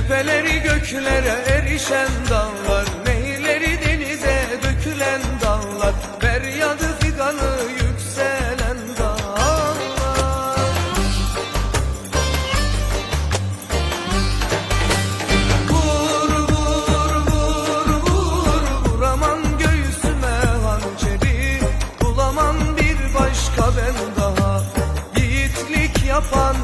Tepeleri göklere erişen dağlar Nehirleri denize dökülen dağlar Feryadı figanı yükselen dağlar. Vur vur vur vur Vuramam göğsüme hançeri Bulamam bir başka ben daha. Yiğitlik yapan